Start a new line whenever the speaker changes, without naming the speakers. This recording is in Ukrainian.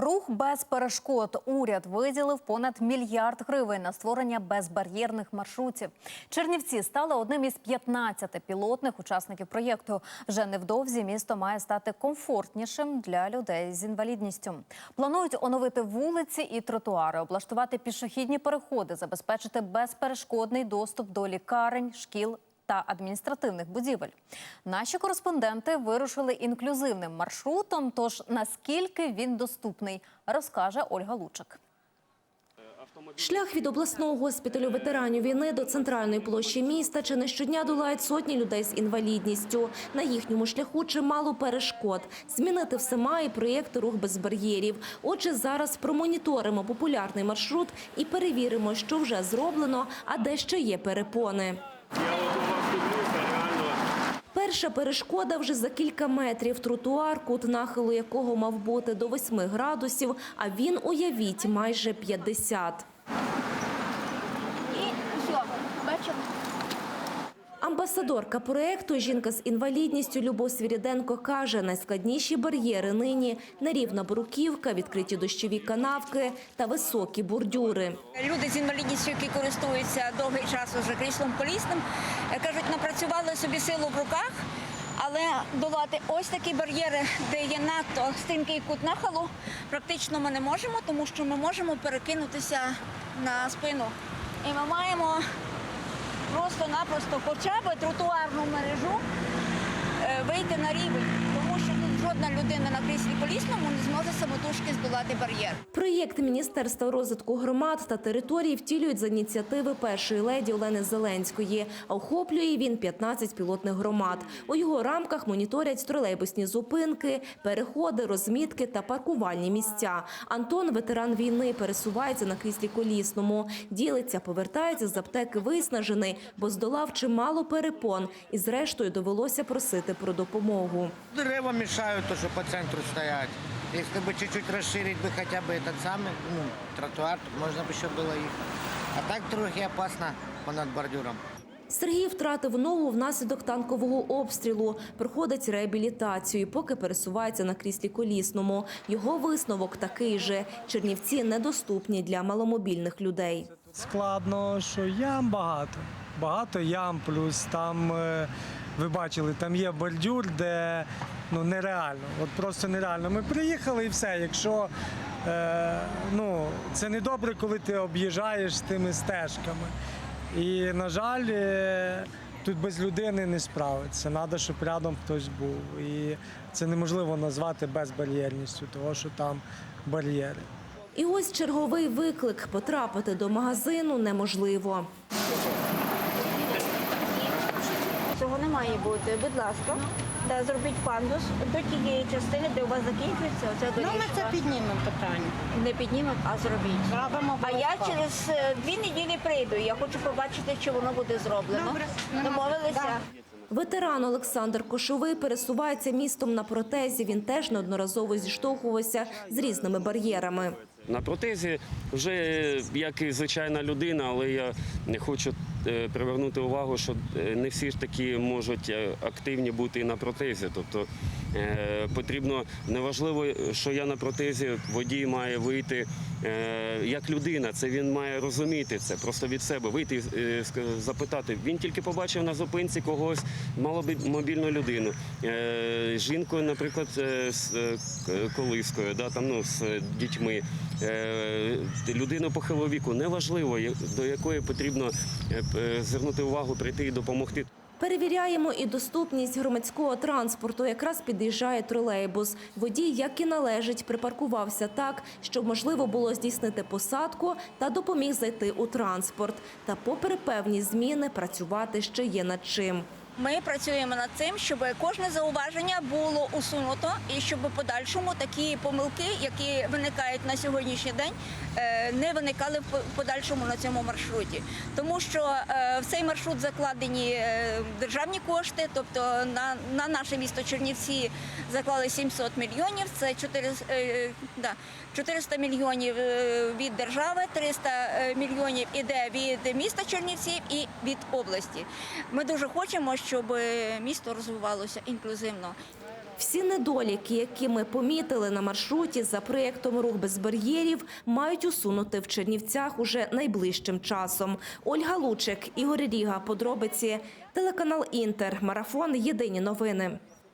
Рух без перешкод. Уряд виділив понад мільярд гривень на створення безбар'єрних маршрутів. Чернівці стали одним із 15 пілотних учасників проєкту. Вже невдовзі місто має стати комфортнішим для людей з інвалідністю. Планують оновити вулиці і тротуари, облаштувати пішохідні переходи, забезпечити безперешкодний доступ до лікарень, шкіл та адміністративних будівель. Наші кореспонденти вирушили інклюзивним маршрутом. Тож наскільки він доступний, розкаже Ольга Лучик.
Шлях від обласного госпіталю ветеранів війни до центральної площі міста чи не щодня долають сотні людей з інвалідністю. На їхньому шляху чимало перешкод. Змінити все має проєкт «Рух без бар'єрів». Отже, зараз промоніторимо популярний маршрут і перевіримо, що вже зроблено, а де ще є перепони.
Я от у вас дивлюся, реально.
Перша перешкода вже за кілька метрів. Тротуар, кут нахилу якого мав бути до 8 градусів, а він, уявіть, майже 50.
І все, бачимо.
Амбасадорка проекту, жінка з інвалідністю Любов Свіріденко каже, найскладніші бар'єри нині – нерівна бруківка, відкриті дощові канавки та високі бордюри.
Люди з інвалідністю, які користуються довгий час уже кріслом колісним, е, кажуть, напрацювали собі силу в руках, але долати ось такі бар'єри, де є надто стрімкий кут нахилу, практично ми не можемо, тому що ми можемо перекинутися на спину. І ми маємо просто-напросто хоча б тротуарну мережу е, вийти на рівень, жодна людина на кріслі колісному не зможе самотужки здолати бар'єр.
Проєкт Міністерства розвитку громад та територій втілюють за ініціативи першої леді Олени Зеленської. А охоплює він 15 пілотних громад. У його рамках моніторять тролейбусні зупинки, переходи, розмітки та паркувальні місця. Антон, ветеран війни, пересувається на кріслі колісному. Ділиться, повертається з аптеки виснажений, бо здолав чимало перепон. І зрештою довелося просити про допомогу.
Дерева мешают то, что по центру стоять. Если бы чуть-чуть расширить бы хотя бы этот самый ну, тротуар, то можно бы еще было их. А так трохи опасно понад бордюром.
Сергій втратив ногу внаслідок танкового обстрілу. Проходить реабілітацію, і поки пересувається на кріслі колісному. Його висновок такий же: Чернівці недоступні для маломобільних людей.
Складно, що ям багато. Багато ям, плюс там е, ви бачили, там є бордюр, де ну нереально. От просто нереально. Ми приїхали і все. Якщо е, ну, це не добре, коли ти об'їжджаєш тими стежками. І, на жаль, е, тут без людини не справиться. Треба, щоб рядом хтось був. І це неможливо назвати безбар'єрністю, тому що там бар'єри.
І ось черговий виклик потрапити до магазину неможливо.
Цього не має бути. Будь ласка, да, зробіть пандус до тієї частини, де у вас закінчується оця
Ну,
доріжка.
ми це піднімемо питання.
Не піднімемо, а зробіть.
Зробимо
А я
обов'язково.
через е, дві неділі прийду. Я хочу побачити, чи воно буде зроблено.
Добре, нема-
Домовилися?
Да.
Ветеран Олександр Кошовий пересувається містом на протезі. Він теж неодноразово зіштовхувався з різними бар'єрами.
На протезі вже як і звичайна людина, але я не хочу е, привернути увагу, що е, не всі ж такі можуть е, активні бути і на протезі. Тобто потрібно неважливо, що я на протезі, водій має вийти е, як людина. Це він має розуміти це просто від себе. Вийти е, ск- запитати. Він тільки побачив на зупинці когось маломобільну людину. Е, жінкою, наприклад, е, з е, колискою, да, там, ну, з е, дітьми. Е, людину похилого віку, неважливо, до якої потрібно е, звернути увагу, прийти і допомогти.
Перевіряємо і доступність громадського транспорту. Якраз під'їжджає тролейбус. Водій, як і належить, припаркувався так, щоб можливо було здійснити посадку та допоміг зайти у транспорт. Та попри певні зміни працювати ще є над чим.
Ми працюємо над цим, щоб кожне зауваження було усунуто і щоб в подальшому такі помилки, які виникають на сьогоднішній день, е, не виникали в подальшому на цьому маршруті. Тому що е, в цей маршрут закладені е, державні кошти, тобто на, на наше місто Чернівці заклали 700 мільйонів. Це 4, е, да, 400 мільйонів від держави, 300 е, мільйонів іде від міста Чернівців і від області. Ми дуже хочемо, щоб місто розвивалося інклюзивно.
Всі недоліки, які ми помітили на маршруті за проєктом «Рух без бар'єрів», мають усунути в Чернівцях уже найближчим часом. Ольга Лучик, Ігор Ріга, подробиці, телеканал «Інтер», марафон «Єдині новини».